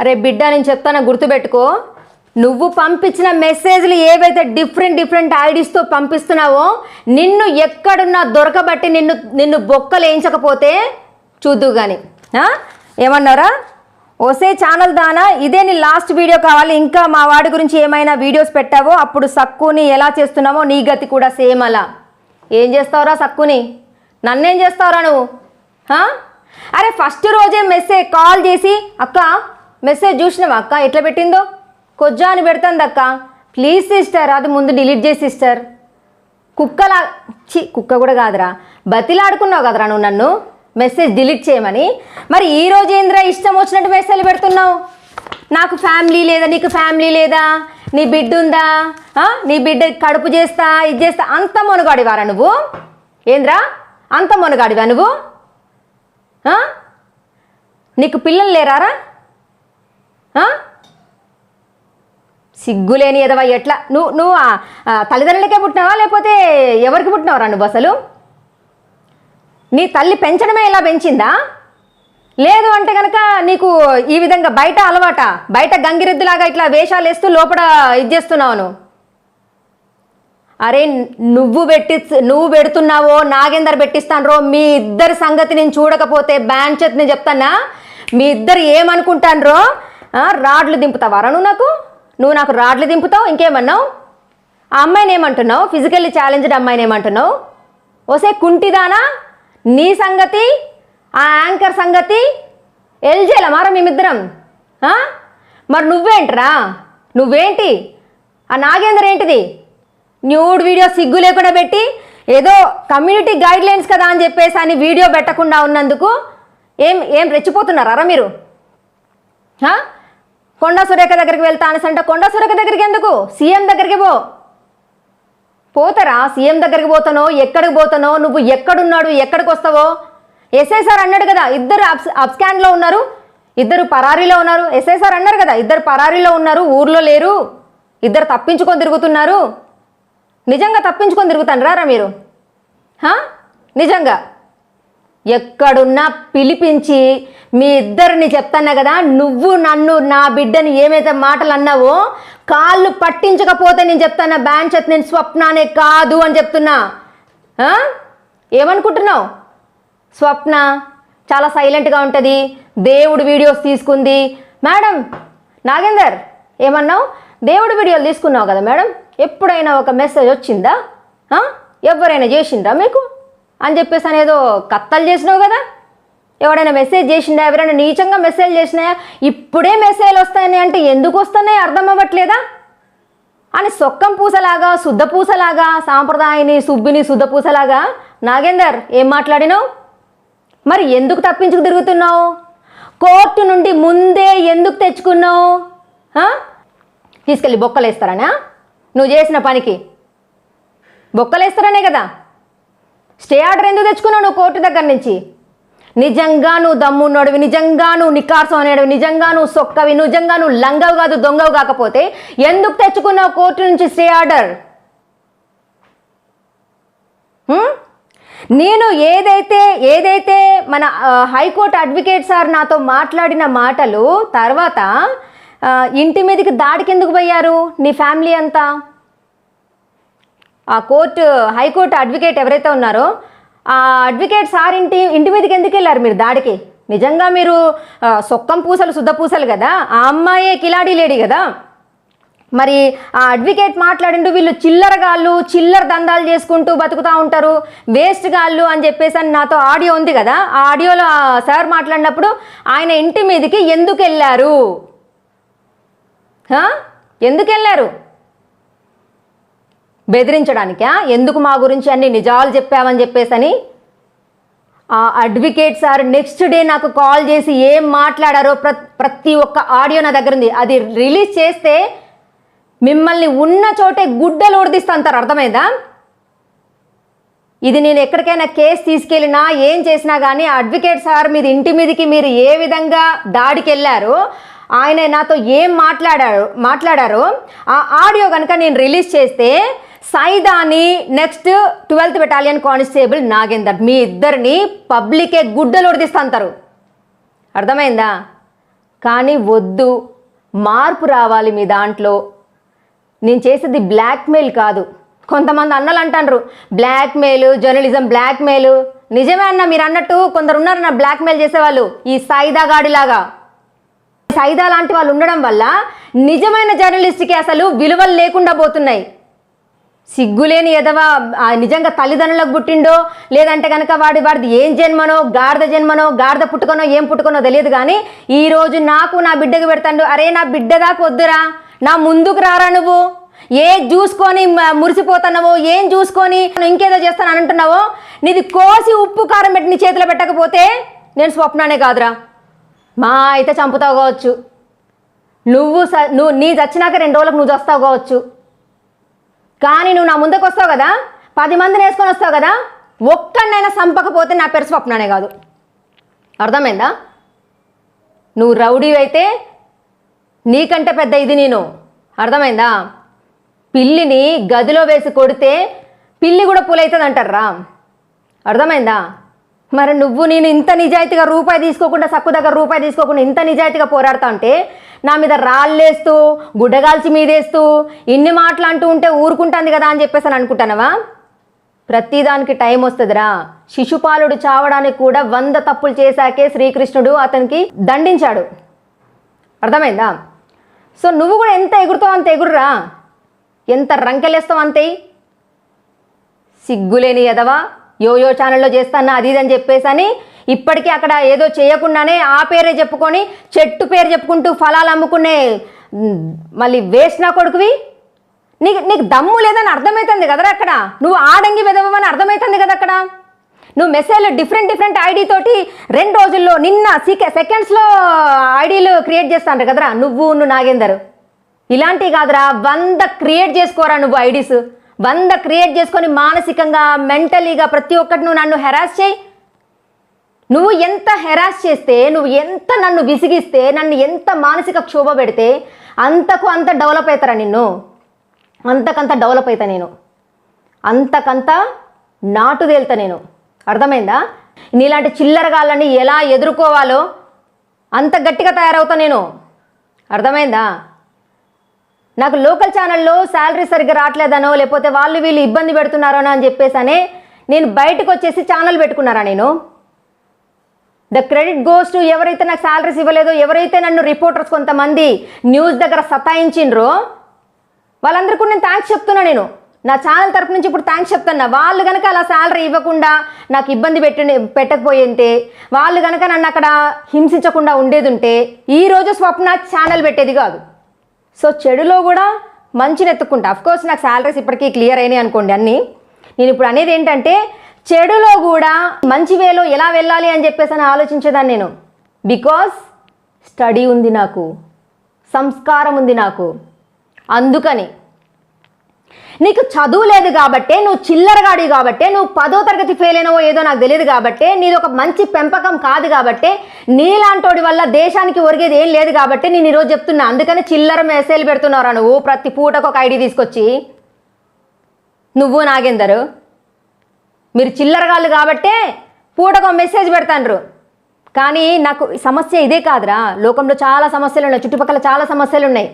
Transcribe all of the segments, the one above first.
అరే బిడ్డ నేను చెప్తాను గుర్తుపెట్టుకో. నువ్వు పంపించిన మెసేజ్లు ఏవైతే డిఫరెంట్ డిఫరెంట్ ఐడీస్తో పంపిస్తున్నావో నిన్ను ఎక్కడున్నా దొరకబట్టి నిన్ను నిన్ను బొక్కలు వేయించకపోతే చూద్దు కానీ ఏమన్నారా? ఒసే ఛానల్ దానా? ఇదే నీ లాస్ట్ వీడియో కావాలి. ఇంకా మా వాడి గురించి ఏమైనా వీడియోస్ పెట్టావో అప్పుడు సక్కుని ఎలా చేస్తున్నావో నీ గతి కూడా సేమ్ అలా. ఏం చేస్తావురా సక్కుని? నన్నేం చేస్తావురా నువ్వు? అరే ఫస్ట్ రోజే మెసేజ్ కాల్ చేసి అక్క మెసేజ్ చూసినావా అక్క? ఎట్లా పెట్టిందో? కొజ్జా అని పెడుతుంది అక్క ప్లీజ్ సిస్టర్ అది ముందు డిలీట్ చేసి సిస్టర్. కుక్కలా చి కుక్క కూడా కాదురా. బతిలాడుకున్నావు కదరా నువ్వు నన్ను? మెసేజ్ డిలీట్ చేయమని. మరి ఈ రోజు ఏంద్రా ఇష్టం వచ్చినట్టు మెసేజ్ పెడుతున్నావు? నాకు ఫ్యామిలీ లేదా? నీకు ఫ్యామిలీ లేదా? నీ బిడ్డ ఉందా? నీ బిడ్డ కడుపు చేస్తా ఇది చేస్తా అంత మొనగాడివారా నువ్వు? ఏంద్రా? అంత మొనగాడివా నువ్వు? నీకు పిల్లలు లేరారా? సిగ్గులేని ఎదవా ఎట్లా? నువ్వు నువ్వు తల్లిదండ్రులకే పుట్టినావా? లేకపోతే ఎవరికి పుట్టినావురా నువ్వు అసలు? నీ తల్లి పెంచడమే ఇలా పెంచిందా? లేదు అంటే కనుక నీకు ఈ విధంగా బయట అలవాట బయట గంగిరెద్దులాగా ఇట్లా వేషాలు వేస్తూ లోపల ఇది చేస్తున్నావు అరే నువ్వు పెట్టి నువ్వు పెడుతున్నావో నాగేందర్ పెట్టిస్తానరో మీ ఇద్దరి సంగతి నేను చూడకపోతే బ్యాన్ చేతిని చెప్తానా? మీ ఇద్దరు ఏమనుకుంటానరో? రాడ్లు దింపుతావారా నువ్వు నాకు? నువ్వు నాకు రాడ్లు దింపుతావు? ఇంకేమన్నావు? ఆ అమ్మాయిని ఏమంటున్నావు? ఫిజికల్లీ ఛాలెంజ్డ్ అమ్మాయిని ఏమంటున్నావు? ఓసే కుంటిదానా? నీ సంగతి? ఆ యాంకర్ సంగతి? ఎల్జేలా మారా మేమిద్దరం? మరి నువ్వేంట్రా? నువ్వేంటి? ఆ నాగేందర్ ఏంటిది? న్యూడ్ వీడియో సిగ్గు లేకుండా పెట్టి ఏదో కమ్యూనిటీ గైడ్లైన్స్ కదా అని చెప్పేసి అని వీడియో పెట్టకుండా ఉన్నందుకు ఏం ఏం రెచ్చిపోతున్నారా మీరు? కొండా సురేఖ దగ్గరికి వెళ్తానసంట కొండా సురేఖ దగ్గరికి ఎందుకు? సీఎం దగ్గరికి పో. పోతారా? సీఎం దగ్గరికి పోతానో? ఎక్కడికి పోతానో? నువ్వు ఎక్కడున్నాడు? ఎక్కడికి వస్తావో? ఎస్ఐ సార్ అన్నాడు కదా ఇద్దరు అప్ అప్స్కాన్లో ఉన్నారు. ఇద్దరు పరారీలో ఉన్నారు. ఎస్ఐ సార్ అన్నారు కదా ఇద్దరు పరారీలో ఉన్నారు. ఊర్లో లేరు. ఇద్దరు తప్పించుకొని తిరుగుతున్నారు. నిజంగా తప్పించుకొని తిరుగుతాను రారా మీరు నిజంగా? ఎక్కడున్నా పిలిపించి మీ ఇద్దరిని చెప్తాను కదా నువ్వు నన్ను నా బిడ్డని ఏమైతే మాటలు అన్నావో కాళ్ళు పట్టించకపోతే నేను చెప్తాను బ్యాన్ చేత నేను స్వప్నానే కాదు అని చెప్తున్నా. ఏమనుకుంటున్నావు? స్వప్న చాలా సైలెంట్గా ఉంటుంది దేవుడు వీడియోస్ తీసుకుంది. మేడం నాగేందర్ ఏమన్నావు? దేవుడు వీడియోలు తీసుకున్నావు కదా మేడం ఎప్పుడైనా ఒక మెసేజ్ వచ్చిందా? ఎవరైనా చేసిందా మీకు? అని చెప్పేసి అనేదో కత్తలు చేసినావు కదా? ఎవడైనా మెసేజ్ చేసిందా? ఎవరైనా నీచంగా మెసేజ్ చేసినాయా? ఇప్పుడే మెసేజ్లు వస్తాయని అంటే ఎందుకు వస్తున్నాయి? అర్థం అవ్వట్లేదా? అని సొక్కం పూసలాగా శుద్ధ పూసలాగా సాంప్రదాయని సుబ్బిని శుద్ధ పూసలాగా నాగేందర్ ఏం మాట్లాడినావు? మరి ఎందుకు తప్పించుకు తిరుగుతున్నావు? కోర్టు నుండి ముందే ఎందుకు తెచ్చుకున్నావు? తీసుకెళ్ళి తీసుకెళ్ళి బొక్కలేస్తారనా? నువ్వు చేసిన పనికి. బొక్కలేస్తారనే కదా? స్టే ఆర్డర్ ఎందుకు తెచ్చుకున్నావు నువ్వు కోర్టు దగ్గర నుంచి? నిజంగా నువ్వు దమ్మున్నోడివి నిజంగా నువ్వు నికార్సం అనేవి నిజంగా నువ్వు సొక్కవి నిజంగా నువ్వు లంగవు కాదు దొంగవు కాకపోతే ఎందుకు తెచ్చుకున్నావు కోర్టు నుంచి స్టే ఆర్డర్? నేను ఏదైతే ఏదైతే మన హైకోర్టు అడ్వకేట్ సార్ నాతో మాట్లాడిన మాటలు తర్వాత ఇంటి మీదకి దాడికి ఎందుకు పోయారు? నీ ఫ్యామిలీ అంతా? ఆ కోర్టు హైకోర్టు అడ్వకేట్ ఎవరైతే ఉన్నారో ఆ అడ్వకేట్ సార్ ఇంటి ఇంటి మీదకి ఎందుకు వెళ్ళారు మీరు దాడికి? నిజంగా మీరు సొక్కం పూసలు శుద్ధ పూసలు కదా? ఆ అమ్మాయే కిలాడీ లేడీ కదా? మరి ఆ అడ్వకేట్ మాట్లాడిండు వీళ్ళు చిల్లరగాళ్ళు చిల్లర దందాలు చేసుకుంటూ బతుకుతూ ఉంటారు వేస్ట్ గాళ్ళు అని చెప్పేసి అని నాతో ఆడియో ఉంది కదా? ఆ ఆడియోలో సార్ మాట్లాడినప్పుడు ఆయన ఇంటి మీదకి ఎందుకు వెళ్ళారు? ఎందుకు వెళ్ళారు? బెదిరించడానికా? ఎందుకు మా గురించి అన్ని నిజాలు చెప్పామని చెప్పేసని? ఆ అడ్వకేట్ సార్ నెక్స్ట్ డే నాకు కాల్ చేసి ఏం మాట్లాడారో ప్ర ప్రతి ఒక్క ఆడియో నా దగ్గర ఉంది. అది రిలీజ్ చేస్తే మిమ్మల్ని ఉన్న చోటే గుడ్డలు ఉడిదిస్తా అంటారు. అర్థమైందా? ఇది నేను ఎక్కడికైనా కేసు తీసుకెళ్ళినా ఏం చేసినా కానీ అడ్వకేట్ సార్ మీది ఇంటి మీదకి మీరు ఏ విధంగా దాడికి వెళ్ళారో ఆయన నాతో ఏం మాట్లాడారు మాట్లాడారో ఆ ఆడియో కనుక నేను రిలీజ్ చేస్తే Saidani next twelfth battalion constable Nagender. మీ ఇద్దరిని పబ్లికే గుడ్డలు ఉడిదిస్తంటారు అర్థమైందా? కానీ వద్దు. మార్పు రావాలి మీ దాంట్లో. నేను చేసేది బ్లాక్మెయిల్ కాదు. కొంతమంది అన్నలు అంటారు బ్లాక్మెయిల్ జర్నలిజం బ్లాక్మెయిల్. నిజమే అన్న మీరు అన్నట్టు కొందరు ఉన్నారు నా బ్లాక్మెయిల్ చేసేవాళ్ళు ఈ సాయిదా గాడిలాగా. సైదా లాంటి వాళ్ళు ఉండడం వల్ల నిజమైన జర్నలిస్ట్కి అసలు విలువలు లేకుండా పోతున్నాయి. సిగ్గులేని ఎదవా నిజంగా తల్లిదండ్రులకు పుట్టిండో లేదంటే కనుక వాడి వాడిది ఏం జన్మనో గాడిద జన్మనో గాడిద పుట్టుకనో ఏం పుట్టుకనో తెలియదు కానీ ఈరోజు నాకు నా బిడ్డకు పెడతాడు అరే నా బిడ్డ దాకా వద్దురా నా ముందుకు రారా నువ్వు? ఏ చూసుకొని మురిసిపోతున్నావో ఏం చూసుకొని నువ్వు ఇంకేదో చేస్తాను అని అంటున్నావో నీది కోసి ఉప్పు కారం పెట్టి నీ చేతిలో పెట్టకపోతే నేను స్వప్నానే కాదురా. మా అయితే చంపుతావు కావచ్చు. నువ్వు స నువ్వు నీ చచ్చినాక రెండు రోజులకు నువ్వు చస్తావు కావచ్చు. కానీ నువ్వు నా ముందుకు వస్తావు కదా? పది మందిని వేసుకొని వస్తావు కదా? ఒక్కడినైనా చంపకపోతే నా పేరు స్వప్నానే కాదు. అర్థమైందా? నువ్వు రౌడీ అయితే నీకంటే పెద్ద ఇది నేను. అర్థమైందా? పిల్లిని గదిలో వేసి కొడితే పిల్లి కూడా పులవుతుంది అంటారా అర్థమైందా? మరి నువ్వు నేను ఇంత నిజాయితీగా రూపాయి తీసుకోకుండా సక్కు దగ్గర రూపాయి తీసుకోకుండా ఇంత నిజాయితీగా పోరాడుతా ఉంటే నా మీద రాళ్ళేస్తూ గుడ్డగాల్చి మీదేస్తూ ఇన్ని మాటలు అంటూ ఉంటే ఊరుకుంటుంది కదా అని చెప్పేసి అని అనుకుంటానవా? ప్రతిదానికి టైం వస్తుందిరా. శిశుపాలుడు చావడానికి కూడా వంద తప్పులు చేశాకే శ్రీకృష్ణుడు అతనికి దండించాడు. అర్థమైందా? సో నువ్వు కూడా ఎంత ఎగురుతావు అంత ఎగురురా. ఎంత రంకెలేస్తావు అంతే. సిగ్గులేని ఎదవా యోయో ఛానల్లో చేస్తానా అది ఇది అని చెప్పేసి అని ఇప్పటికీ అక్కడ ఏదో చేయకుండానే ఆ పేరే చెప్పుకొని చెట్టు పేరు చెప్పుకుంటూ ఫలాలు అమ్ముకునే మళ్ళీ వేస్ట్ నా కొడుకువి? నీకు నీకు దమ్ము లేదని అర్థమవుతుంది కదరా అక్కడ? నువ్వు ఆడంగి వెదవని అర్థమవుతుంది కదా అక్కడ? నువ్వు మెసేజ్లో డిఫరెంట్ డిఫరెంట్ ఐడి తోటి రెండు రోజుల్లో నిన్న సిక సెకండ్స్లో ఐడీలు క్రియేట్ చేస్తాను కదరా? నువ్వు నువ్వు నాగేందర్. ఇలాంటివి కాదురా. వంద క్రియేట్ చేసుకోరా నువ్వు ఐడీస్ వంద క్రియేట్ చేసుకొని మానసికంగా మెంటలీగా ప్రతి ఒక్కటి నువ్వు నన్ను హెరాస్ చేయి. నువ్వు ఎంత హెరాస్ చేస్తే నువ్వు ఎంత నన్ను విసిగిస్తే నన్ను ఎంత మానసిక క్షోభ పెడితే అంతకు అంత డెవలప్ అవుతారా నిన్ను? అంతకంత డెవలప్ అవుతా నేను. అంతకంత నాటు తేలుతా నేను. అర్థమైందా? నీలాంటి చిల్లరగాళ్ళని ఎలా ఎదుర్కోవాలో అంత గట్టిగా తయారవుతా నేను. అర్థమైందా? నాకు లోకల్ ఛానల్లో శాలరీ సరిగ్గా రావట్లేదనో లేకపోతే వాళ్ళు వీళ్ళు ఇబ్బంది పెడుతున్నారోనో అని చెప్పేసనే నేను బయటకు వచ్చేసి ఛానల్ పెట్టుకున్నారా నేను? ద క్రెడిట్ గోస్ టు ఎవరైతే నాకు శాలరీస్ ఇవ్వలేదో ఎవరైతే నన్ను రిపోర్టర్స్ కొంతమంది న్యూస్ దగ్గర సతాయించిండ్రో వాళ్ళందరికీ కూడా నేను థ్యాంక్స్ చెప్తున్నా నేను. నా ఛానల్ తరపు నుంచి ఇప్పుడు థ్యాంక్స్ చెప్తున్నా. వాళ్ళు కనుక అలా శాలరీ ఇవ్వకుండా నాకు ఇబ్బంది పెట్టి పెట్టకపోయింటే వాళ్ళు కనుక నన్ను అక్కడ హింసించకుండా ఉండేది ఉంటే ఈరోజు స్వప్న ఛానల్ పెట్టేది కాదు. సో చెడులో కూడా మంచిని ఎత్తుక్కుంటా. అఫ్కోర్స్ నాకు శాలరీస్ ఇప్పటికీ క్లియర్ అయినాయి అనుకోండి అన్నీ. నేను ఇప్పుడు అనేది ఏంటంటే చెడులో కూడా మంచి వేలో ఎలా వెళ్ళాలి అని చెప్పేసి అని ఆలోచించేదాన్ని నేను. బికాస్ స్టడీ ఉంది నాకు. సంస్కారం ఉంది నాకు. అందుకని. నీకు చదువు లేదు కాబట్టే నువ్వు చిల్లరగాడి కాబట్టే నువ్వు పదో తరగతి ఫెయిల్ అయినవో ఏదో నాకు తెలియదు కాబట్టే నీది ఒక మంచి పెంపకం కాదు కాబట్టే నీలాంటోడి వల్ల దేశానికి ఒరిగేది ఏం లేదు కాబట్టి నేను ఈరోజు చెప్తున్నా. అందుకని చిల్లర మెసేజ్లు పెడుతున్నారా నువ్వు. ప్రతి పూటకు ఒక ఐడి తీసుకొచ్చి. నువ్వు నాగేందరు? మీరు చిల్లరగాళ్ళు కాబట్టే పూటకు మెసేజ్ పెడతాండ్రు. కానీ నాకు సమస్య ఇదే కాదురా. లోకంలో చాలా సమస్యలు ఉన్నాయి. చుట్టుపక్కల చాలా సమస్యలు ఉన్నాయి.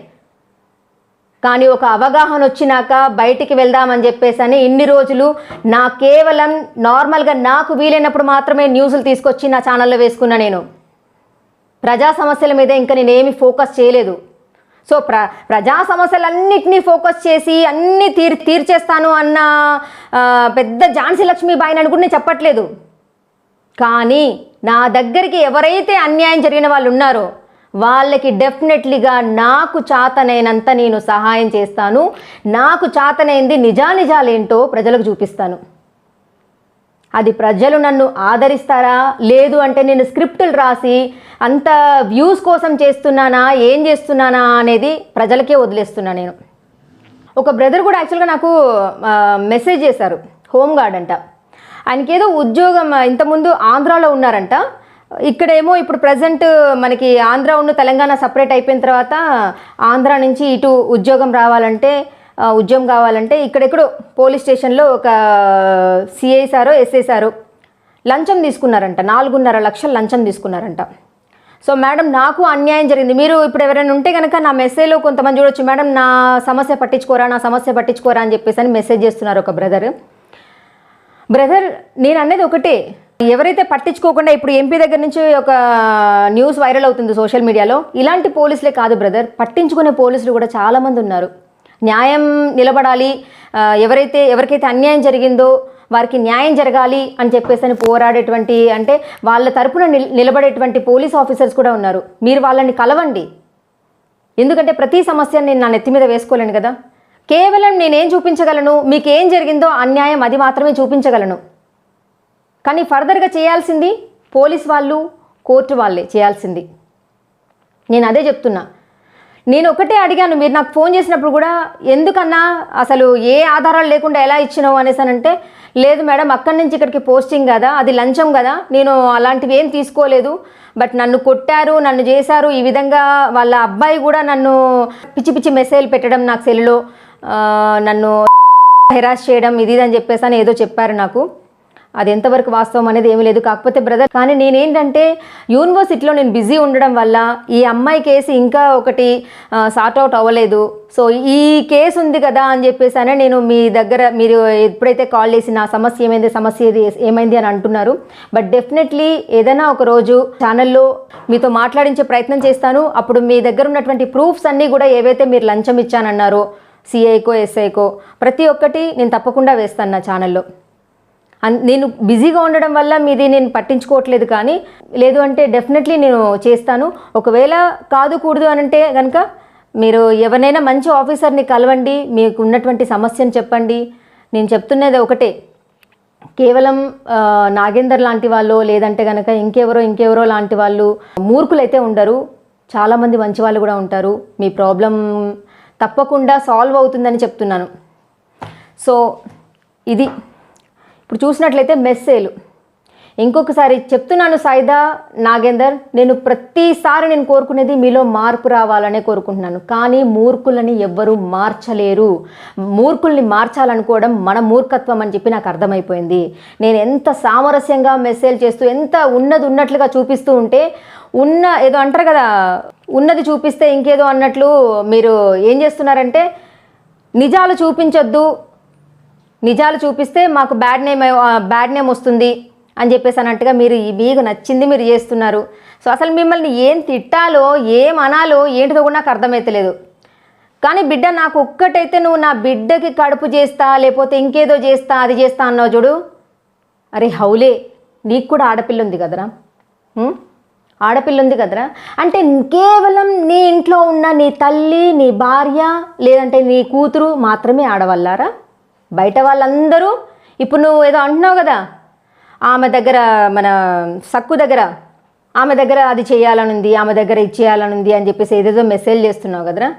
కానీ ఒక అవగాహన వచ్చినాక బయటికి వెళ్దామని చెప్పేసి అని ఇన్ని రోజులు నా కేవలం నార్మల్గా నాకు వీలైనప్పుడు మాత్రమే న్యూస్లు తీసుకొచ్చి నా ఛానల్లో వేసుకున్నా నేను. ప్రజా సమస్యల మీద ఇంకా నేనేమి ఫోకస్ చేయలేదు. సో ప్ర ప్రజా సమస్యలన్నింటినీ ఫోకస్ చేసి అన్నీ తీర్ తీర్చేస్తాను అన్న పెద్ద ఝాన్సీ లక్ష్మీబాయిని అని కూడా నేను చెప్పట్లేదు. కానీ నా దగ్గరికి ఎవరైతే అన్యాయం జరిగిన వాళ్ళు ఉన్నారో వాళ్ళకి డెఫినెట్లీగా నాకు చాతనైనంత నేను సహాయం చేస్తాను. నాకు చాతనైంది నిజానిజాలేంటో ప్రజలకు చూపిస్తాను. అది ప్రజలు నన్ను ఆదరిస్తారా? లేదు అంటే నేను స్క్రిప్టులు రాసి అంత వ్యూస్ కోసం చేస్తున్నానా? ఏం చేస్తున్నానా అనేది ప్రజలకే వదిలేస్తున్నా నేను. ఒక బ్రదర్ కూడా యాక్చువల్గా నాకు మెసేజ్ చేశారు. హోమ్ గార్డ్ అంట. ఆయనకి ఏదో ఉద్యోగం ఇంతకుముందు ఆంధ్రాలో ఉన్నారంట. ఇక్కడేమో ఇప్పుడు ప్రజెంట్ మనకి ఆంధ్ర ఉన్న తెలంగాణ సపరేట్ అయిపోయిన తర్వాత ఆంధ్ర నుంచి ఇటు ఉద్యోగం రావాలంటే ఉద్యోగం కావాలంటే ఇక్కడెక్కడో పోలీస్ స్టేషన్లో ఒక సిఐ సారో ఎస్ఐ సారో లంచం తీసుకున్నారంట. నాలుగున్నర లక్షలు లంచం తీసుకున్నారంట. సో మేడం నాకు అన్యాయం జరిగింది. మీరు ఇప్పుడు ఎవరైనా ఉంటే కనుక నా మెసేజ్లో కొంతమంది చూడొచ్చు. మేడం నా సమస్య పట్టించుకోరా నా సమస్య పట్టించుకోరా అని చెప్పేసి అని మెసేజ్ చేస్తున్నారు ఒక బ్రదర్. బ్రదర్ నేను అనేది ఒకటే. ఎవరైతే పట్టించుకోకుండా ఇప్పుడు ఎంపీ దగ్గర నుంచి ఒక న్యూస్ వైరల్ అవుతుంది సోషల్ మీడియాలో ఇలాంటి పోలీసులే కాదు బ్రదర్. పట్టించుకునే పోలీసులు కూడా చాలామంది ఉన్నారు. న్యాయం నిలబడాలి. ఎవరైతే ఎవరికైతే అన్యాయం జరిగిందో వారికి న్యాయం జరగాలి అని చెప్పేసి అని పోరాడేటువంటి అంటే వాళ్ళ తరపున నిల్- నిలబడేటువంటి పోలీస్ ఆఫీసర్స్ కూడా ఉన్నారు. మీరు వాళ్ళని కలవండి. ఎందుకంటే ప్రతి సమస్యను నేను నా నెత్తి మీద వేసుకోలేను కదా. కేవలం నేనేం చూపించగలను మీకు ఏం జరిగిందో అన్యాయం అది మాత్రమే చూపించగలను. కానీ ఫర్దర్గా చేయాల్సింది పోలీస్ వాళ్ళు కోర్టు వాళ్ళే చేయాల్సింది. నేను అదే చెప్తున్నా. నేను ఒకటే అడిగాను మీరు నాకు ఫోన్ చేసినప్పుడు కూడా ఎందుకన్నా అసలు ఏ ఆధారాలు లేకుండా ఎలా ఇచ్చినావు అనేసి అని అంటే లేదు మేడం అక్కడి నుంచి ఇక్కడికి పోస్టింగ్ కదా అది లంచం కదా నేను అలాంటివి ఏం తీసుకోలేదు బట్ నన్ను కొట్టారు నన్ను చేశారు ఈ విధంగా వాళ్ళ అబ్బాయి కూడా నన్ను పిచ్చి పిచ్చి మెసేజ్ పెట్టడం నాకు సెల్లో నన్ను హెరాస్ చేయడం ఇది ఇది అని చెప్పేసి అని ఏదో చెప్పారు నాకు. అది ఎంతవరకు వాస్తవం అనేది ఏమీ లేదు. కాకపోతే బ్రదర్ కానీ నేనేంటంటే యూనివర్సిటీలో నేను బిజీ ఉండడం వల్ల ఈ అమ్మాయి కేసు ఇంకా ఒకటి సార్ట్ అవుట్ అవ్వలేదు. సో ఈ కేసు ఉంది కదా అని చెప్పేసానే నేను మీ దగ్గర మీరు ఎప్పుడైతే కాల్ చేసి నా సమస్య ఏమైంది సమస్య ఏది ఏమైంది అని అంటున్నారు. బట్ డెఫినెట్లీ ఏదైనా ఒక రోజు ఛానల్లో మీతో మాట్లాడించే ప్రయత్నం చేస్తాను. అప్పుడు మీ దగ్గర ఉన్నటువంటి ప్రూఫ్స్ అన్నీ కూడా ఏవైతే మీరు లంచం ఇచ్చానన్నారో సిఐకో ఎస్ఐకో ప్రతి ఒక్కటి నేను తప్పకుండా వేస్తాను నా ఛానల్లో నేను బిజీగా ఉండడం వల్ల మీది నేను పట్టించుకోవట్లేదు కానీ లేదు అంటే డెఫినెట్లీ నేను చేస్తాను. ఒకవేళ కాదు కూడదు అని అంటే కనుక మీరు ఎవరినైనా మంచి ఆఫీసర్ని కలవండి మీకు ఉన్నటువంటి సమస్యను చెప్పండి. నేను చెప్తున్నది ఒకటే. కేవలం నాగేందర్ లాంటి వాళ్ళు లేదంటే కనుక ఇంకెవరో ఇంకెవరో లాంటి వాళ్ళు మూర్ఖులైతే ఉండరు. చాలామంది మంచి వాళ్ళు కూడా ఉంటారు. మీ ప్రాబ్లం తప్పకుండా సాల్వ్ అవుతుందని చెప్తున్నాను. సో ఇది. ఇప్పుడు చూసినట్లయితే మెస్సేలు. ఇంకొకసారి చెప్తున్నాను సాయిదా నాగేందర్ నేను ప్రతిసారి నేను కోరుకునేది మీలో మార్పు రావాలనే కోరుకుంటున్నాను. కానీ మూర్ఖులని ఎవ్వరూ మార్చలేరు. మూర్ఖుల్ని మార్చాలనుకోవడం మన మూర్ఖత్వం అని చెప్పి నాకు అర్థమైపోయింది. నేను ఎంత సామరస్యంగా మెసేజ్ చేస్తూ ఎంత ఉన్నది ఉన్నట్లుగా చూపిస్తూ ఉంటే ఉన్న ఏదో అంటారు కదా ఉన్నది చూపిస్తే ఇంకేదో అన్నట్లు మీరు ఏం చేస్తున్నారంటే నిజాలు చూపించొద్దు నిజాలు చూపిస్తే మాకు బ్యాడ్ నేమ్ బ్యాడ్ నేమ్ వస్తుంది అని చెప్పేసి అన్నట్టుగా మీరు ఈ మీకు నచ్చింది మీరు చేస్తున్నారు. సో అసలు మిమ్మల్ని ఏం తిట్టాలో ఏం అనాలో ఏంటిదో కూడా నాకు అర్థమైతలేదు. కానీ బిడ్డ నాకు ఒక్కటైతే నువ్వు నా బిడ్డకి కడుపు చేస్తా లేకపోతే ఇంకేదో చేస్తా అది చేస్తా అన్నావు చూడు. అరే హౌలే నీకు కూడా ఆడపిల్ల ఉంది కదరా? ఆడపిల్ల ఉంది కదరా? అంటే కేవలం నీ ఇంట్లో ఉన్న నీ తల్లి నీ భార్య లేదంటే నీ కూతురు మాత్రమే ఆడవల్లారా బయట వాళ్ళందరూ ఇప్పుడు నువ్వు ఏదో అంటున్నావు కదా ఆమె దగ్గర మన సక్కు దగ్గర ఆమె దగ్గర అది చేయాలనుంది ఆమె దగ్గర ఇచ్చేయాలనుంది అని చెప్పేసి ఏదేదో మెసేజ్ చేస్తున్నావు కదరా?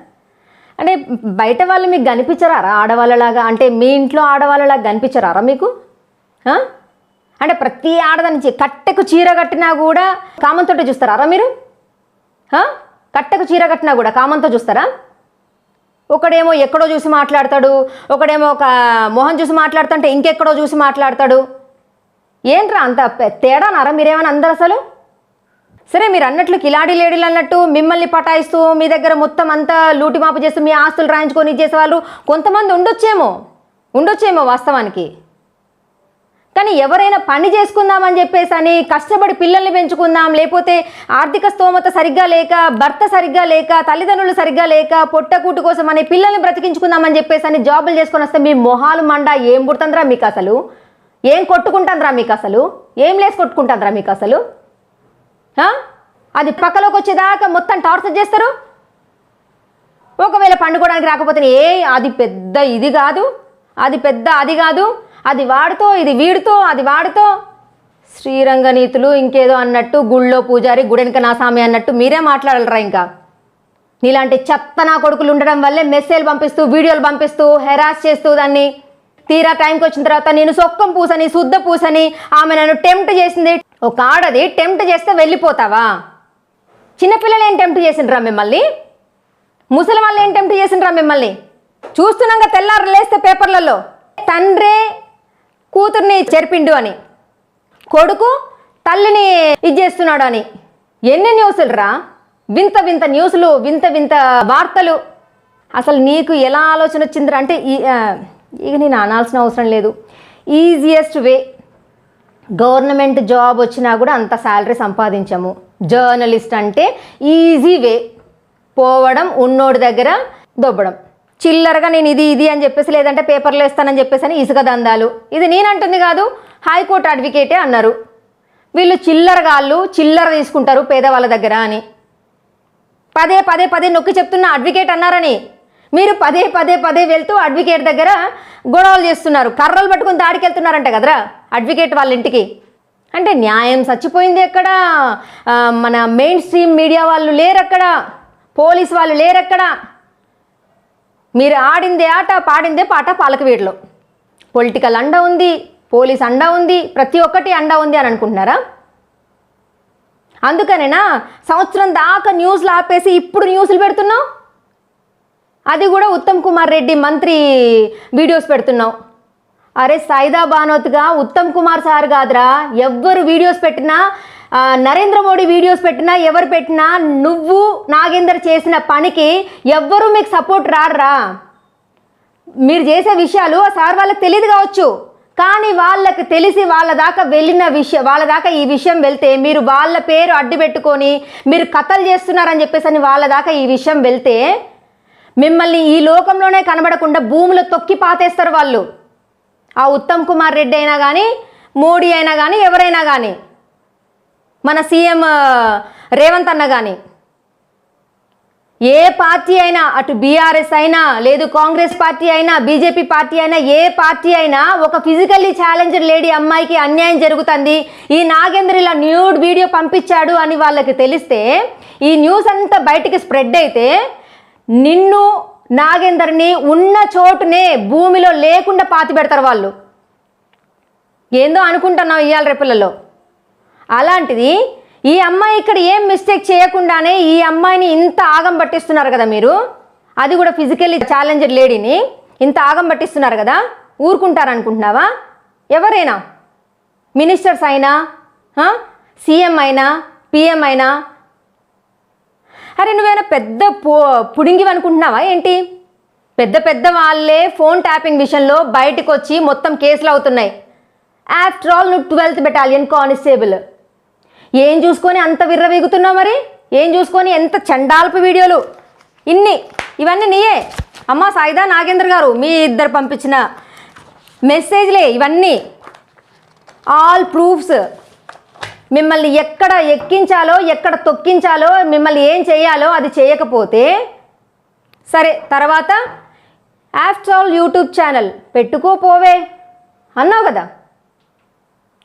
అంటే బయట వాళ్ళు మీకు కనిపించరారా? ఆడవాళ్ళలాగా అంటే మీ ఇంట్లో ఆడవాళ్ళలాగా కనిపించరారా మీకు? అంటే ప్రతి ఆడదాని కట్టెకు చీర కట్టినా కూడా కామంతో చూస్తారా మీరు? కట్టెకు చీర కట్టినా కూడా కామంతో చూస్తారా? ఒకడేమో ఎక్కడో చూసి మాట్లాడతాడు ఒకడేమో ఒక మొహం చూసి మాట్లాడుతుంటే ఇంకెక్కడో చూసి మాట్లాడతాడు. ఏంట్రా అంత తేడా తేడానారా మీరేమైనా అందరు అసలు? సరే మీరు అన్నట్లు కిలాడి లేడీలు అన్నట్టు మిమ్మల్ని పటాయిస్తూ మీ దగ్గర మొత్తం అంతా లూటిమాపు చేస్తూ మీ ఆస్తులు రాయించుకొని ఇది వాళ్ళు కొంతమంది ఉండొచ్చేమో. ఉండొచ్చేమో వాస్తవానికి. కానీ ఎవరైనా పని చేసుకుందామని చెప్పేసి అని కష్టపడి పిల్లల్ని పెంచుకుందాం లేకపోతే ఆర్థిక స్తోమత సరిగ్గా లేక భర్త సరిగ్గా లేక తల్లిదండ్రులు సరిగ్గా లేక పొట్టకూటు కోసం అని పిల్లల్ని బ్రతికించుకుందామని చెప్పేసి అని జాబులు చేసుకొని వస్తే మీ మొహాలు మండ ఏం పుడుతుందిరా మీకు అసలు? ఏం కొట్టుకుంటుందిరా మీకు అసలు? ఏం లేసి కొట్టుకుంటుందిరా మీకు అసలు? అది పక్కలోకి వచ్చేదాకా మొత్తం టార్చర్ చేస్తారు? ఒకవేళ పండుకోవడానికి రాకపోతే ఏ అది పెద్ద ఇది కాదు అది పెద్ద అది కాదు అది వాడుతో ఇది వీడితో అది వాడుతో. శ్రీరంగనీతులు ఇంకేదో అన్నట్టు గుళ్ళో పూజారి గుడెనక నాసామి అన్నట్టు మీరే మాట్లాడలరా ఇంకా? నీలాంటి చెత్త నా కొడుకులు ఉండడం వల్లే మెసేజ్ పంపిస్తూ వీడియోలు పంపిస్తూ హెరాస్ చేస్తూ దాన్ని. తీరా టైంకి వచ్చిన తర్వాత నేను సొక్కం పూసని శుద్ధ పూసని ఆమె నన్ను టెంప్ట్ చేసింది. ఒక ఆడది టెంప్ట్ చేస్తే వెళ్ళిపోతావా? చిన్నపిల్లలు ఏం టెంప్ట్ చేసిండ్రా మిమ్మల్ని? ముసలి వాళ్ళు ఏం టెంప్ట్ చేసిండ్రా మిమ్మల్ని? చూస్తున్నాక తెల్లారు లేస్తే పేపర్లలో. తండ్రే కూతుర్ని చెరిపిండు అని. కొడుకు తల్లిని ఇది చేస్తున్నాడు అని ఎన్ని న్యూస్లు రా వింత వింత న్యూస్లు వింత వింత వార్తలు. అసలు నీకు ఎలా ఆలోచన వచ్చిందిరా? అంటే ఈ- ఇక నేను అనాల్సిన అవసరం లేదు. Easiest way. గవర్నమెంట్ జాబ్ వచ్చినా కూడా అంత శాలరీ సంపాదించాము. జర్నలిస్ట్ అంటే ఈజీ వే. పోవడం ఉన్నోడి దగ్గర దొబ్బడం. చిల్లరగా నేను ఇది ఇది అని చెప్పేసి లేదంటే పేపర్లు వేస్తానని చెప్పేసి అని ఇసుక దందాలు. ఇది నేనంటుంది కాదు హైకోర్టు అడ్వకేటే అన్నారు. వీళ్ళు చిల్లరగాళ్ళు చిల్లర తీసుకుంటారు పేదవాళ్ళ దగ్గర అని. పదే పదే పదే నొక్కి చెప్తున్న అడ్వకేట్ అన్నారని. మీరు పదే పదే పదే వెళ్తూ అడ్వకేట్ దగ్గర గొడవలు చేస్తున్నారు. కర్రలు పట్టుకుని దాడికి వెళ్తున్నారంట కదరా అడ్వకేట్ వాళ్ళ ఇంటికి. అంటే న్యాయం చచ్చిపోయింది ఎక్కడ? మన మెయిన్ స్ట్రీమ్ మీడియా వాళ్ళు లేరక్కడ? పోలీస్ వాళ్ళు లేరక్కడ? మీరు ఆడిందే ఆట పాడిందే పాట పాలకవీడులో పొలిటికల్ అండ ఉంది పోలీస్ అండ ఉంది ప్రతి ఒక్కటి అండ ఉంది అని అనుకుంటున్నారా? అందుకనేనా సంవత్సరం దాకా న్యూస్లు ఆపేసి ఇప్పుడు న్యూస్లు పెడుతున్నావు? అది కూడా ఉత్తమ్ కుమార్ రెడ్డి మంత్రి వీడియోస్ పెడుతున్నావు. అరే సాయిదా బానోత్గా ఉత్తమ్ కుమార్ సార్ కాదురా ఎవ్వరు వీడియోస్ పెట్టినా నరేంద్ర మోడీ వీడియోస్ పెట్టినా ఎవరు పెట్టినా నువ్వు నాగేందర్ చేసిన పనికి ఎవ్వరూ మీకు సపోర్ట్ రారురా మీరు చేసే విషయాలు ఆ సార్ వాళ్ళకి తెలియదు కావచ్చు. కానీ వాళ్ళకి తెలిసి వాళ్ళ దాకా వెళ్ళిన విషయం వాళ్ళ దాకా ఈ విషయం వెళ్తే మీరు వాళ్ళ పేరు అడ్డు పెట్టుకొని మీరు కథలు చేస్తున్నారని చెప్పేసి అని వాళ్ళ దాకా ఈ విషయం వెళ్తే మిమ్మల్ని ఈ లోకంలోనే కనబడకుండా భూములు తొక్కి పాతేస్తారు వాళ్ళు. ఆ ఉత్తమ్ కుమార్ రెడ్డి అయినా కానీ మోడీ అయినా కానీ ఎవరైనా కానీ మన సీఎం రేవంత్ అన్న కానీ ఏ పార్టీ అయినా అటు బీఆర్ఎస్ అయినా లేదు కాంగ్రెస్ పార్టీ అయినా బీజేపీ పార్టీ అయినా ఏ పార్టీ అయినా ఒక ఫిజికల్లీ ఛాలెంజ్డ్ లేడీ అమ్మాయికి అన్యాయం జరుగుతుంది. ఈ నాగేంద్ర ఇలా న్యూడ్ వీడియో పంపించాడు అని వాళ్ళకి తెలిస్తే ఈ న్యూస్ అంతా బయటికి స్ప్రెడ్ అయితే నిన్ను నాగేందర్ని ఉన్న చోటునే భూమిలో లేకుండా పాతి పెడతారు వాళ్ళు. ఏందో అనుకుంటున్నావు ఇవాళ రేపులలో అలాంటిది ఈ అమ్మాయి ఇక్కడ ఏం మిస్టేక్ చేయకుండానే ఈ అమ్మాయిని ఇంత ఆగం పట్టిస్తున్నారు కదా మీరు? అది కూడా ఫిజికల్లీ ఛాలెంజర్ లేడీని ఇంత ఆగం పట్టిస్తున్నారు కదా? ఊరుకుంటారనుకుంటున్నావా? ఎవరైనా? మినిస్టర్స్ అయినా సీఎం అయినా పిఎం అయినా? అరే నువ్వేనా పెద్ద పో పుడింగివి అనుకుంటున్నావా ఏంటి? పెద్ద పెద్ద వాళ్ళే ఫోన్ ట్యాపింగ్ విషయంలో బయటకు వచ్చి మొత్తం కేసులు అవుతున్నాయి. ఆఫ్టర్ ఆల్ నువ్వు ట్వెల్త్ బెటాలియన్ కానిస్టేబుల్ ఏం చూసుకొని అంత విర్రవీగుతున్నావు మరి? ఏం చూసుకొని ఎంత చండాలపు వీడియోలు? ఇన్ని. ఇవన్నీ నీయే. అమ్మ సాయిదా నాగేంద్ర గారు మీ ఇద్దరు పంపించిన మెసేజ్లే ఇవన్నీ. All proofs. మిమ్మల్ని ఎక్కడ ఎక్కించాలో ఎక్కడ తొక్కించాలో మిమ్మల్ని ఏం చేయాలో అది చేయకపోతే సరే తర్వాత ఆఫ్టర్ ఆల్ యూట్యూబ్ ఛానల్ పెట్టుకోపోవే. అన్నావు కదా?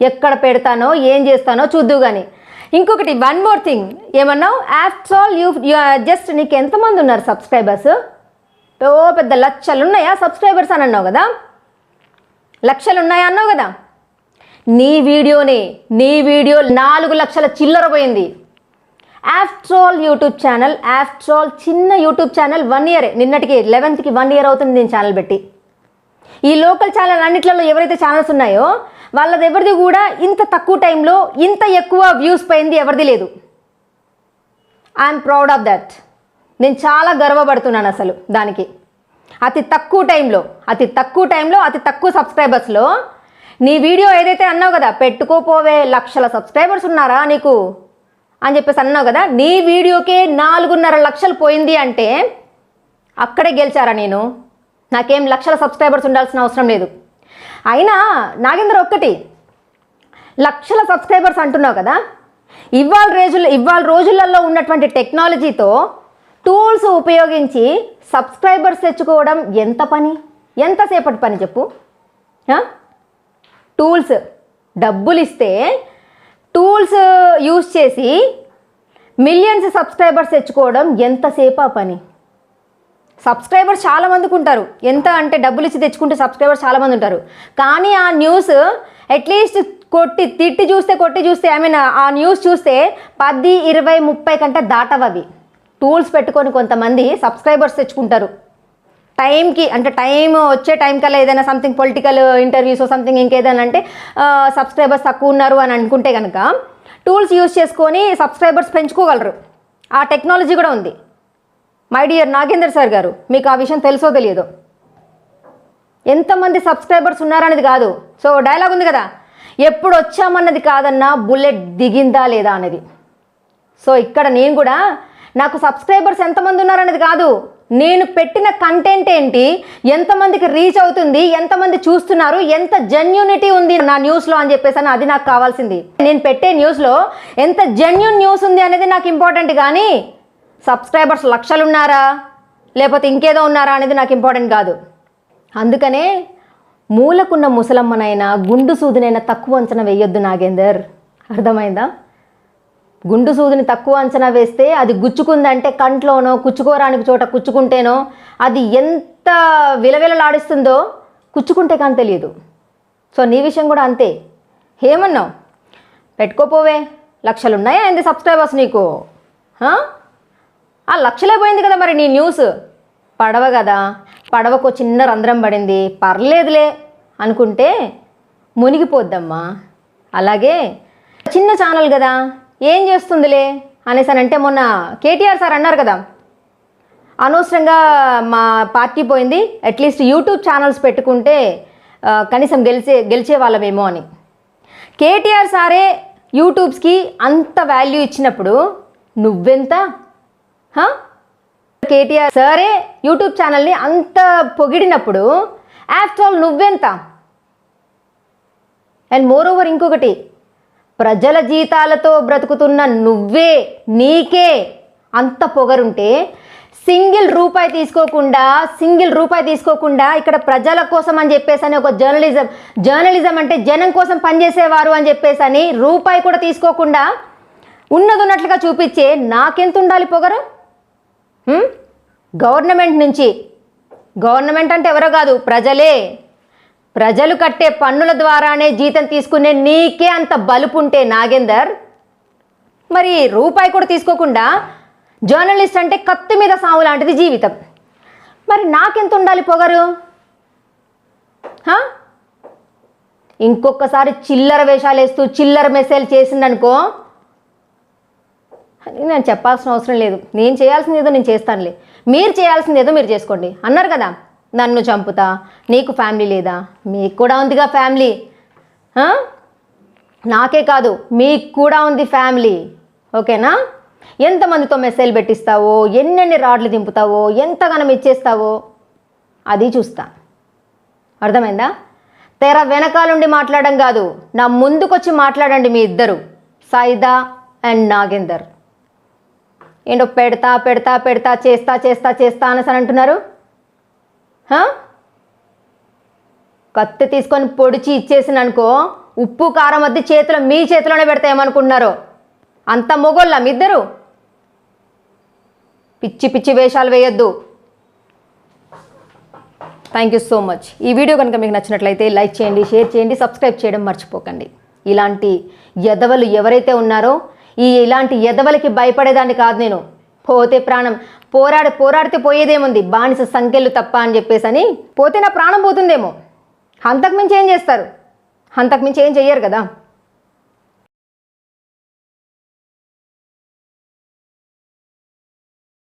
ఎక్కడ పెడతానో ఏం చేస్తానో చూద్దు కానీ ఇంకొకటి వన్ మోర్ థింగ్ ఏమన్నావు? యాప్స్ ఆల్ యూ జస్ట్ నీకు ఎంతమంది ఉన్నారు సబ్స్క్రైబర్స్ ఓ పెద్ద లక్షలు ఉన్నాయా సబ్స్క్రైబర్స్ అని అన్నావు కదా? లక్షలు ఉన్నాయా అన్నావు కదా? నీ వీడియోనే నీ వీడియో నాలుగు లక్షల చిల్లర పోయింది. After all YouTube channel after all చిన్న యూట్యూబ్ ఛానల్ వన్ ఇయర్ నిన్నటికి లెవెన్త్కి వన్ ఇయర్ అవుతుంది నేను ఛానల్ పెట్టి. ఈ లోకల్ ఛానల్ అన్నిట్లలో ఎవరైతే ఛానల్స్ ఉన్నాయో వాళ్ళది ఎవరిది కూడా ఇంత తక్కువ టైంలో ఇంత ఎక్కువ వ్యూస్ పోయింది ఎవరిది లేదు. ఐఎమ్ ప్రౌడ్ ఆఫ్ దట్ నేను చాలా గర్వపడుతున్నాను అసలు దానికి. అతి తక్కువ టైంలో అతి తక్కువ టైంలో అతి తక్కువ సబ్స్క్రైబర్స్లో నీ వీడియో ఏదైతే అన్నావు కదా పెట్టుకోపోవే లక్షల సబ్స్క్రైబర్స్ ఉన్నారా నీకు? అని చెప్పేసి అన్నావు కదా నీ వీడియోకే నాలుగున్నర లక్షలు పోయింది అంటే అక్కడే గెలిచారా నేను? నాకేం లక్షల సబ్స్క్రైబర్స్ ఉండాల్సిన అవసరం లేదు. అయినా నాగేంద్ర ఒక్కటి లక్షల సబ్స్క్రైబర్స్ అంటున్నావు కదా? ఇవాళ రోజుల్లో ఇవాళ రోజులలో ఉన్నటువంటి టెక్నాలజీతో టూల్స్ ఉపయోగించి సబ్స్క్రైబర్స్ తెచ్చుకోవడం ఎంత పని? ఎంతసేపటి పని చెప్పు? టూల్స్ డబ్బులు ఇస్తే టూల్స్ యూస్ చేసి మిలియన్స్ సబ్స్క్రైబర్స్ తెచ్చుకోవడం ఎంతసేపు ఆ పని? సబ్స్క్రైబర్స్ చాలా మందికి ఉంటారు. ఎంత అంటే డబ్బులు ఇచ్చి తెచ్చుకుంటే సబ్స్క్రైబర్స్ చాలా మంది ఉంటారు. కానీ ఆ న్యూస్ అట్లీస్ట్ కొట్టి తిట్టి చూస్తే కొట్టి చూస్తే ఐ మీన్ ఆ న్యూస్ చూస్తే పది ఇరవై ముప్పై కంటే దాటవవి. టూల్స్ పెట్టుకొని కొంతమంది సబ్స్క్రైబర్స్ తెచ్చుకుంటారు. టైంకి అంటే టైం వచ్చే టైం కల్లా ఏదైనా సంథింగ్ పొలిటికల్ ఇంటర్వ్యూస్ సంథింగ్ ఇంకేదైనా అంటే సబ్స్క్రైబర్స్ తక్కువ ఉన్నారు అని అనుకుంటే కనుక టూల్స్ యూస్ చేసుకొని సబ్స్క్రైబర్స్ పెంచుకోగలరు. ఆ టెక్నాలజీ కూడా ఉంది. మై డియర్ నాగేందర్ సార్ గారు మీకు ఆ విషయం తెలుసో తెలియదో? ఎంతమంది సబ్స్క్రైబర్స్ ఉన్నారనేది కాదు. సో డైలాగ్ ఉంది కదా? ఎప్పుడు వచ్చామన్నది కాదన్నా బుల్లెట్ దిగిందా లేదా అనేది. సో ఇక్కడ నేను కూడా నాకు సబ్స్క్రైబర్స్ ఎంతమంది ఉన్నారనేది కాదు. నేను పెట్టిన కంటెంట్ ఏంటి? ఎంతమందికి రీచ్ అవుతుంది? ఎంతమంది చూస్తున్నారు? ఎంత జెన్యూనిటీ ఉంది నా న్యూస్లో అని చెప్పేసి అని అది నాకు కావాల్సింది. నేను పెట్టే న్యూస్లో ఎంత జెన్యూన్ న్యూస్ ఉంది అనేది నాకు ఇంపార్టెంట్ కానీ సబ్స్క్రైబర్స్ లక్షలు ఉన్నారా లేకపోతే ఇంకేదో ఉన్నారా అనేది నాకు ఇంపార్టెంట్ కాదు. అందుకనే మూలకున్న ముసలమ్మనైనా గుండు సూదినైనా తక్కువ అంచనా వేయొద్దు నాగేందర్. అర్థమైందా? గుండు సూదిని తక్కువ అంచనా వేస్తే అది గుచ్చుకుందంటే కంట్లోనో కుచ్చుకోరానికి చోట కుచ్చుకుంటేనో అది ఎంత విలవిలలాడిస్తుందో కుచ్చుకుంటే కానీ తెలియదు. సో నీ విషయం కూడా అంతే. ఏమన్నావు? పెట్టుకోపోవే. లక్షలు ఉన్నాయా ఏంది సబ్స్క్రైబర్స్ నీకు? హా? ఆ లక్షలే పోయింది కదా మరి నీ న్యూస్. పడవ కదా. పడవకు చిన్న రంధ్రం పడింది. పర్లేదులే అనుకుంటే మునిగిపోద్దమ్మా. అలాగే చిన్న ఛానల్ కదా. ఏం చేస్తుందిలే అనేసానంటే మొన్న కేటీఆర్ సార్ అన్నారు కదా. అనవసరంగా మా పార్టీ పోయింది. అట్లీస్ట్ యూట్యూబ్ ఛానల్స్ పెట్టుకుంటే కనీసం గెలిచే గెలిచే వాళ్ళమేమో అని. కేటీఆర్ సారే యూట్యూబ్స్కి అంత వాల్యూ ఇచ్చినప్పుడు నువ్వెంత కేటీఆర్ సరే యూట్యూబ్ ఛానల్ని అంత పొగిడినప్పుడు ఆఫ్టర్ ఆల్ నువ్వెంత? అండ్ మోర్ ఓవర్ ఇంకొకటి ప్రజల జీతాలతో బ్రతుకుతున్న నువ్వే నీకే అంత పొగరుంటే సింగిల్ రూపాయి తీసుకోకుండా సింగిల్ రూపాయి తీసుకోకుండా ఇక్కడ ప్రజల కోసం అని చెప్పేసి అని ఒక జర్నలిజం జర్నలిజం అంటే జనం కోసం పనిచేసేవారు అని చెప్పేసి అని రూపాయి కూడా తీసుకోకుండా ఉన్నది ఉన్నట్లుగా చూపించే నాకెంత ఉండాలి పొగరు? గవర్నమెంట్ నుంచి. గవర్నమెంట్ అంటే ఎవరో కాదు ప్రజలే. ప్రజలు కట్టే పన్నుల ద్వారానే జీతం తీసుకునే నీకే అంత బలుపుంటే నాగేందర్. మరి రూపాయి కూడా తీసుకోకుండా జర్నలిస్ట్ అంటే కత్తి మీద సాము లాంటిది జీవితం. మరి నాకెంత ఉండాలి పొగరు? ఇంకొకసారి చిల్లర వేషాలు వేస్తూ చిల్లర మెసేజ్ చేసిందనుకో అని నేను చెప్పాల్సిన అవసరం లేదు. నేను చేయాల్సింది ఏదో నేను చేస్తానులే. మీరు చేయాల్సింది ఏదో మీరు చేసుకోండి. అన్నారు కదా నన్ను చంపుతా నీకు ఫ్యామిలీ లేదా? మీకు కూడా ఉందిగా ఫ్యామిలీ. నాకే కాదు మీకు కూడా ఉంది ఫ్యామిలీ. ఓకేనా? ఎంతమందితో మెసేజ్ పెట్టిస్తావో ఎన్నెన్ని రాడ్లు దింపుతావో ఎంతగానం ఇచ్చేస్తావో అది చూస్తా. అర్థమైందా? తెర వెనకాలండి మాట్లాడడం కాదు నా ముందుకొచ్చి మాట్లాడండి మీ ఇద్దరు సాయిదా అండ్ నాగేందర్. ఏంటో పెడతా పెడతా పెడతా చేస్తా చేస్తా చేస్తా అనేసి అని అంటున్నారు కత్తి తీసుకొని పొడిచి ఇచ్చేసిన అనుకో ఉప్పు కారం మధ్య చేతిలో మీ చేతిలోనే పెడతా ఏమనుకుంటున్నారు? అంత మొగోళ్ళ మీ ఇద్దరు పిచ్చి పిచ్చి వేషాలు వేయొద్దు. థ్యాంక్ యూ సో మచ్ ఈ వీడియో కనుక మీకు నచ్చినట్లయితే లైక్ చేయండి షేర్ చేయండి సబ్స్క్రైబ్ చేయడం మర్చిపోకండి. ఇలాంటి ఎదవలు ఎవరైతే ఉన్నారో ఈ ఇలాంటి ఎదవలకి భయపడేదాన్ని కాదు నేను. పోతే ప్రాణం పోరాడి పోరాడితే పోయేదేముంది? బానిస సంఖ్యలు తప్ప అని చెప్పేసి అని పోతే నా ప్రాణం పోతుందేమో? అంతకుమించి ఏం చేస్తారు? అంతకుమించి ఏం చెయ్యరు కదా?